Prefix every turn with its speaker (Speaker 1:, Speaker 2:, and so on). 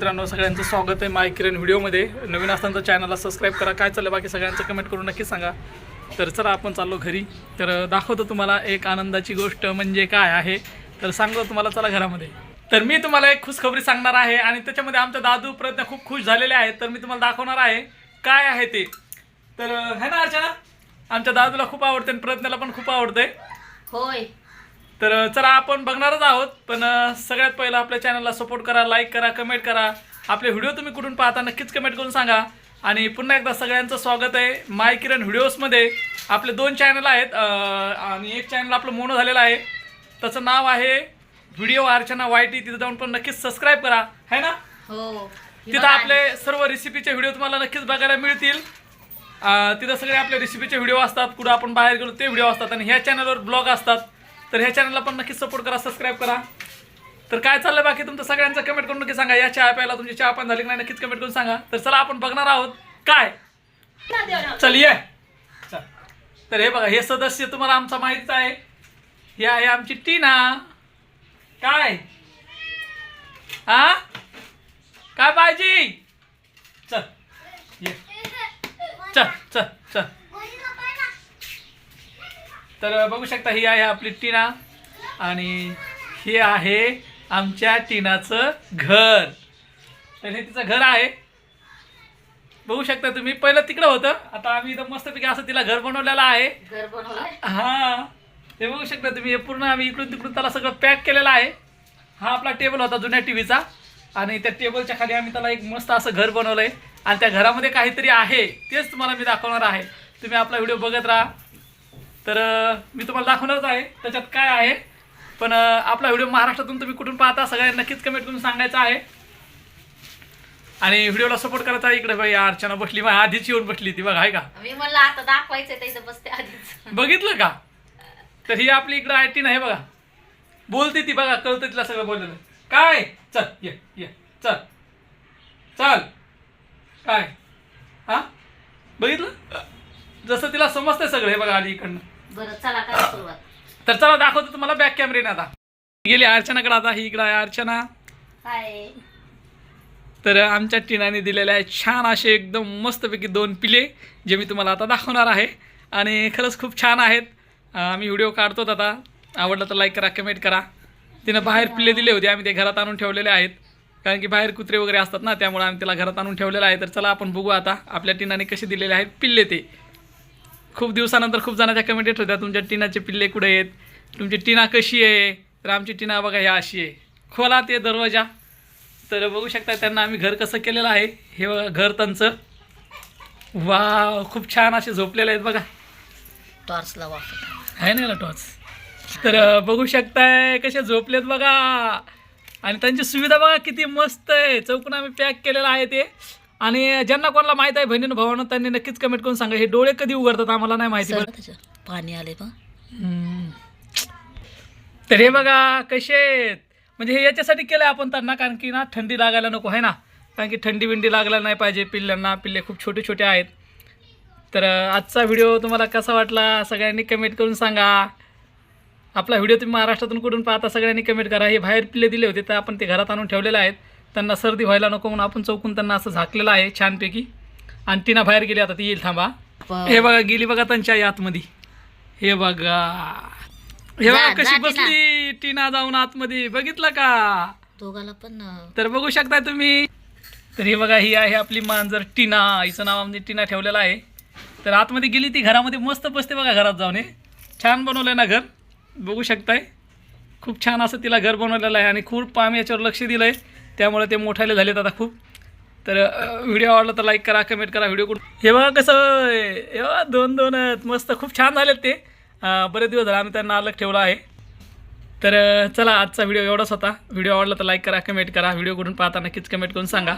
Speaker 1: मित्रांनो सगळ्यांचं स्वागत आहे माय किरण व्हिडिओमध्ये. नवीन असताना चॅनलला सबस्क्राईब करा. काय चाललं बाकी सगळ्यांचं कमेंट करून नक्की सांगा. तर चला आपण चाललो घरी. तर दाखवतो तुम्हाला एक आनंदाची गोष्ट म्हणजे काय आहे. तर सांगतो तुम्हाला चला घरामध्ये. तर मी तुम्हाला एक खुशखबरी सांगणार आहे आणि त्याच्यामध्ये आमचा दादू प्रयत्न खूप खुश झालेले आहेत. तर मी तुम्हाला दाखवणार आहे काय आहे ते. तर है ना अर्चना? आमच्या दादूला खूप आवडते आणि प्रयत्नाला पण खूप आवडते
Speaker 2: होय.
Speaker 1: तर चला आपण बघणारच आहोत पण सगळ्यात पहिलं आपल्या चॅनलला सपोर्ट करा लाईक करा कमेंट करा. आपले व्हिडिओ तुम्ही कुठून पाहता नक्कीच कमेंट करून सांगा. आणि पुन्हा एकदा सगळ्यांचं स्वागत आहे माय किरण व्हिडिओजमध्ये आपले दोन चॅनल आहेत आणि एक चॅनल आपलं मोनो झालेलं आहे. त्याचं नाव आहे व्हिडिओ अर्चना वाय टी तिथं जाऊन पण नक्कीच सबस्क्राईब करा. है ना?
Speaker 2: हो.
Speaker 1: तिथं आपले सर्व रेसिपीचे व्हिडिओ तुम्हाला नक्कीच बघायला मिळतील. तिथं सगळे आपले रेसिपीचे व्हिडिओ असतात. कुठं आपण बाहेर गेलो ते व्हिडिओ असतात. आणि ह्या चॅनलवर ब्लॉग असतात. तर ह्या चॅनलला पण नक्कीच सपोर्ट करा सबस्क्राईब करा. तर काय चाललं बाकी? तुमचं सगळ्यांचं कमेंट करून नक्की सांगा. या चहा प्यायला तुमची चहा पण झाली की नाही नक्कीच कमेंट करून सांगा. तर चला आपण बघणार आहोत काय? चल ये. चल. तर हे बघा हे सदस्य तुम्हाला आमचा माहितीच आहे. हे आहे आमची टीना. काय? हा? काय पाहिजे चल ये. चल चल चल. तर बघू शकता ही आहे आपली टीना आणि हे आहे आमच्या टीनाचं घर. तर हे तिचं घर आहे. बघू शकता तुम्ही पहिलं तिकडं होतं. आता आम्ही इथं मस्तपैकी असं तिला घर बनवलेलं आहे. हा. हे बघू शकता तुम्ही हे पूर्ण आम्ही इकडून तिकडून त्याला सगळं पॅक केलेलं आहे. हा आपला टेबल होता जुन्या टी व्हीचा आणि त्या टेबलच्या खाली आम्ही त्याला एक मस्त असं घर बनवलं आहे आणि त्या घरामध्ये काहीतरी आहे तेच तुम्हाला मी दाखवणार आहे. तुम्ही आपला व्हिडिओ बघत राहा. तर मी तुम्हाला दाखवणारच आहे त्याच्यात काय आहे. पण आपला व्हिडिओ महाराष्ट्रातून तुम्ही कुठून पाहता सगळ्यांना नक्कीच कमेंट करून सांगायचं आहे. आणि व्हिडिओला सपोर्ट करायचा आहे इकडे बाई अर्चना बसली माझ्या आधीच येऊन बसली ती बघा आहे का?
Speaker 2: मी म्हणलं आता इथं बसते आधीच.
Speaker 1: बघितलं का? तर ही आपली इकडं आय टी नाही बघा. बोलते ती बघा कळतं तिला सगळं बोललेलं. काय? चल ये ये चल. चल. काय? हा? बघितलं? जसं तिला समजतंय सगळं हे बघा आली इकडनं.
Speaker 2: बरं चला करा सुरुवात?
Speaker 1: तर चला दाखवतो तुम्हाला बॅक कॅमेरेने आता. गेली अर्चनाकडे आता ही इकडं आहे अर्चना.
Speaker 2: काय
Speaker 1: तर आमच्या टीनाने दिलेले आहे छान असे एकदम मस्तपैकी दोन पिले जे मी तुम्हाला आता दाखवणार आहे. आणि खरंच खूप छान आहेत. अं, आम्ही व्हिडिओ काढतोत आता. आवडलं तर लाईक करा कमेंट करा. तिनं बाहेर पिल्ले दिले होते आम्ही ते घरात आणून ठेवलेले आहेत. कारण की बाहेर कुत्रे वगैरे असतात ना त्यामुळे आम्ही त्याला घरात आणून ठेवलेलं आहे. तर चला आपण बघू आता आपल्या टीनाने कसे दिलेले आहेत पिल्ले ते. खूप दिवसानंतर खूप जणांच्या कमेंट येत होत्या तुमच्या टीनाचे पिल्ले कुठे आहेत? तुमची टीना कशी आहे? तर आमची टीना बघा ह्या अशी आहे. खोला ते दरवाजा. तर बघू शकता त्यांना आम्ही घर कसं केलेलं आहे. हे बघा घर त्यांचं. वा खूप छान असे झोपलेले आहेत बघा.
Speaker 2: टॉर्चला वापर
Speaker 1: आहे ना टॉच तर बघू शकताय कसे झोपलेत बघा. आणि त्यांची सुविधा बघा किती मस्त आहे. चौकून आम्ही पॅक केलेलं आहे ते. आणि ज्यांना कोणाला माहीत आहे बहिणीनं भावानं त्यांनी नक्कीच कमेंट करून सांगा. हे डोळे कधी उघडतात आम्हाला नाही माहिती बरं
Speaker 2: पाणी आले बा.
Speaker 1: तर हे बघा कसे आहेत? म्हणजे हे याच्यासाठी केलं आपण त्यांना कारण की ना थंडी लागायला नको आहे ना? कारण की थंडी बिंडी लागला नाही पाहिजे पिल्ल्यांना पिल्ले खूप छोटे छोटे आहेत. तर आजचा व्हिडिओ तुम्हाला कसा वाटला सगळ्यांनी कमेंट करून सांगा. आपला व्हिडिओ तुम्ही महाराष्ट्रातून कुठून पाहता सगळ्यांनी कमेंट करा. हे बाहेर पिल्ले दिले होते तर आपण ते घरात आणून ठेवलेले आहेत. त्यांना सर्दी व्हायला नको म्हणून आपण चौकून त्यांना असं झाकलेलं आहे छानपैकी. आणि टीना बाहेर गेली आता ती येईल थांबा. हे बघा गेली बघा त्यांच्या आई आतमध्ये. हे बघा. हे बघा कशी. बसली टीना जाऊन आतमध्ये. बघितलं का?
Speaker 2: दोघाला पण
Speaker 1: तर बघू शकता तुम्ही. तर हे बघा ही आहे आपली मांजर टीना. हिचं नाव आम्ही टीना ठेवलेलं आहे. तर आतमध्ये गेली ती घरामध्ये. मस्त बसते बघा घरात जाऊन हे. छान बनवलंय ना घर. बघू शकताय. खूप छान असं तिला घर बनवलेलं आहे आणि खूप आम्ही याच्यावर लक्ष दिलं आहे त्यामुळे ते मोठाले झालेत आता खूप. तर व्हिडिओ आवडला तर लाईक करा कमेंट करा व्हिडिओ कुठं हे बघा कसं हे बघा दोन दोन मस्त खूप छान झालेत ते. बरेच दिवस झाले आम्ही त्यांना अलग ठेवलं आहे. तर चला आजचा व्हिडिओ एवढाच होता. व्हिडिओ आवडला तर लाईक करा कमेंट करा. व्हिडिओ कुठून पाहता नक्कीच कमेंट करून सांगा.